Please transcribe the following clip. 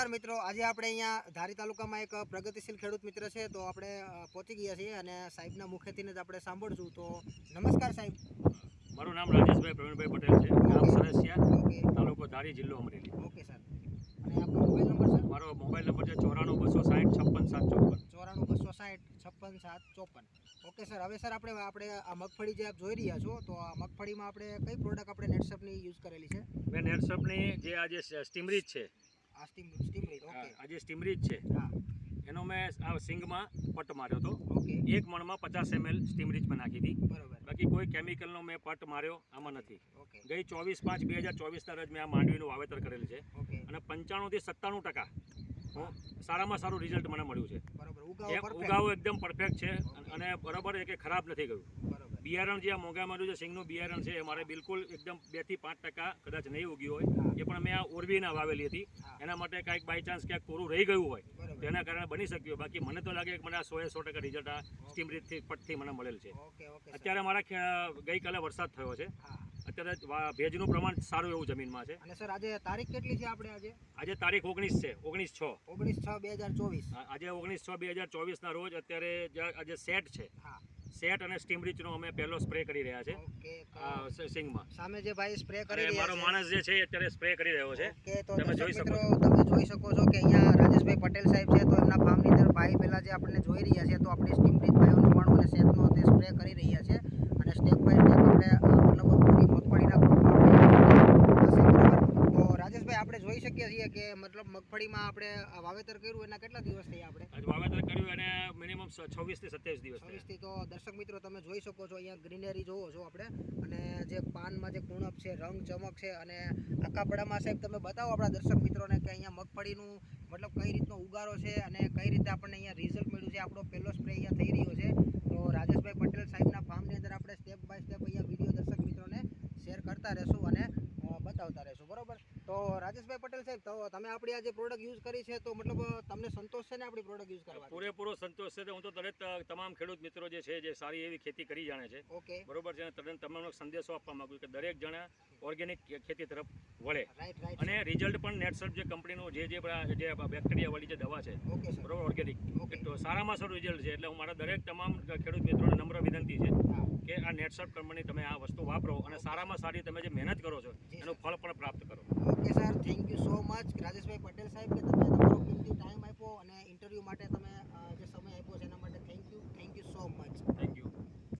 નમસ્કાર મિત્રો. આજે આપણે અહીંયા ધારી તાલુકામાં એક પ્રગતિશીલ ખેડૂત મિત્ર છે તો આપણે પહોંચી ગયા છીએ અને સાહેબના મુખેથી જ આપણે સાંભળશું. તો નમસ્કાર સાહેબ. મારું નામ રાજેશભાઈ પ્રવીણભાઈ પટેલ છે. ગામ સરસિયા તાલુકો ધારી જિલ્લો અમરેલી. ઓકે સર અને આપનો મોબાઈલ નંબર સર? મારો મોબાઈલ નંબર છે ચોરાણું બસો સાઠ છપ્પન સાત ચોપન. ચોરાણું બસો સાઠ છપ્પન સાત ચોપન. Okay sir. હવે સર આપણે આપણે આ મગફળી જે આપ જોઈ રહ્યા છો તો આ મગફળીમાં આપણે કઈ પ્રોડક્ટ આપણે નેટસપની યુઝ કરેલી છે? મેં નેટસપની જે આ જે સ્ટીમરીજ છે આ સ્ટીમ સ્ટીમ રીત ઓકે. આ જે સ્ટીમરીજ છે હા. એનો મેં આ સિંગમાં પટ માર્યો હતો. એક મણમાં પચાસ એમએલ સ્ટીમરીજ મેં નાખી હતી. બરોબર. બાકી કોઈ કેમિકલનો મેં પટ માર્યો આમાં નથી. ઓકે. ગઈ ચોવીસ પાંચ બે હજાર ચોવીસના રોજ મેં આ માંડવીનું વાવેતર કરેલ છે. ઓકે. અને પંચાણુંથી સત્તાણું ટકા. હું સારામાં સારું રિઝલ્ટ મને મળ્યું છે. ઉગાવો. એકદમ પરફેક્ટ છે અને બરાબર કે ખરાબ નથી ગયું. બિયારણ જે આ મોંઘા મળ્યું છે સિંગનું બિયારણ છે મારે બિલકુલ એકદમ બેથી પાંચ ટકા કદાચ નહીં ઉગ્યું હોય. એ પણ મેં આ ઓરવીના વાવેલી હતી. એના માટે કાંઈક બાય ચાન્સ ક્યાંક કોરું રહી ગયું હોય. તેના કારણે બની શક્યું. બાકી મને તો લાગે કે મને આ સો સો ટકા રિઝલ્ટ આ સ્ટીમ રીતથી પટથી મને મળેલ છે. અત્યારે મારા ગઈકાલે વરસાદ થયો છે. અત્યારે ભેજનું પ્રમાણ સારું એવું જમીનમાં છે. અને સર આજે તારીખ કેટલી છે આપણે આજે? આજે તારીખ ઓગણીસ છે ઓગણીસ છ. ઓગણીસ છ બે હજાર ચોવીસ. આજે ઓગણીસ છ બે હજાર ચોવીસના રોજ અત્યારે આજે સેટ છે. હા. સેટ અને સ્ટીમ રીચનો અમે પહેલો સ્પ્રે કરી રહ્યા છે. સિંગમાં. સામે જે ભાઈ સ્પ્રે કરી મારો માણસ જે છે અત્યારે સ્પ્રે કરી રહ્યો છે. તમે જોઈ શકો તમે જોઈ શકો છો કે અહીંયા રાજેશભાઈ પટેલ સાહેબ છે તો એમના ફાર્મની અંદર ભાઈ પહેલા જે આપણને જોઈ રહ્યા છે તો આપણે સ્ટીમરીત ભાઈઓ નવાણું અને સેતનો તે સ્પ્રે કરી રહ્યા છે. અને સ્ટેપ બાય સ્ટેપ આપણે મતલબ પૂરી મગફળીના ગ્રુપમાં આપણે રાજેશભાઈ આપણે જોઈ શકીએ છીએ કે મતલબ મગફળીમાં આપણે વાવેતર કર્યું એના કેટલા દિવસ થયા આપણે આજ વાવેતર કર્યું અને મિનિમમ છવ્વીસથી સત્યાવીસ દિવસ છવ્વીસથી તો દર્શક મિત્રો તમે જોઈ શકો છો, અહીંયા ગ્રીનરી જોવો છો આપણે. અને જે પાનમાં જે કુણપ છે, રંગ ચમક છે, અને આખા પડામાં સાહેબ તમે બતાવો આપણા દર્શક મિત્રોને કે અહીંયા મગફળીનું મતલબ કઈ રીતનો ઉગારો છે અને કઈ રીતે આપણને અહીંયા રિઝલ્ટ મળ્યું છે. આપણો પહેલો સ્પ્રે અહીંયા થઈ રહ્યો છે. તો રાજેશભાઈ પટેલ સાહેબના ફાર્મની અંદર આપણે સ્ટેપ બાય સ્ટેપ અહીંયા વીડિયો દર્શક મિત્રોને શેર કરતા રહેશું અને અ, બતાવતા રહેશું બરોબર તો રાજેશભાઈ પટેલ સાહેબ તો તમે આપણી આ જે પ્રોડક્ટ યુઝ કરી છે તો મતલબ તમને સંતોષ છે ને આપણી પ્રોડક્ટ યુઝ કરવા પૂરેપૂરો સંતોષ છે. હું તો તરત તમામ ખેડૂત મિત્રો જે છે જે સારી એવી ખેતી કરી જાણે છે. ઓકે. બરોબર છે? તદ્દન તમામનો સંદેશો આપવા માંગુ કે દરેક જણા ઓર્ગેનિક ખેતી તરફ વળે. અને રિઝલ્ટ પણ નેટસર્ફ જે કંપનીનું જે જે જે બેક્ટેરિયા વાળી જે દવા છે બરોબર ઓર્ગેનિક તો સારામાં સારું રિઝલ્ટ છે. એટલે હું મારા દરેક તમામ ખેડૂત મિત્રોને નમ્ર વિનંતી છે કે આ નેટસર્ફ કંપની તમે આ વસ્તુ વાપરો અને સારામાં સારી તમે જે મહેનત કરો છો